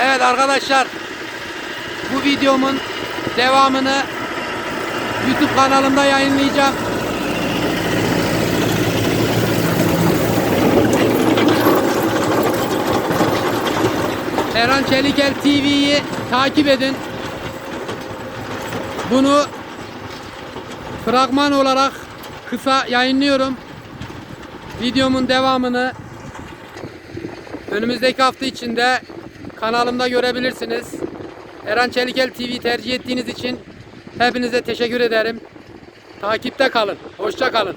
Evet arkadaşlar bu videomun devamını YouTube kanalımda yayınlayacağım. Erhan Çelikel TV'yi takip edin. Bunu fragman olarak kısa yayınlıyorum. Videomun devamını önümüzdeki hafta içinde kanalımda görebilirsiniz. Erhan Çelikel TV tercih ettiğiniz için hepinize teşekkür ederim. Takipte kalın. Hoşça kalın.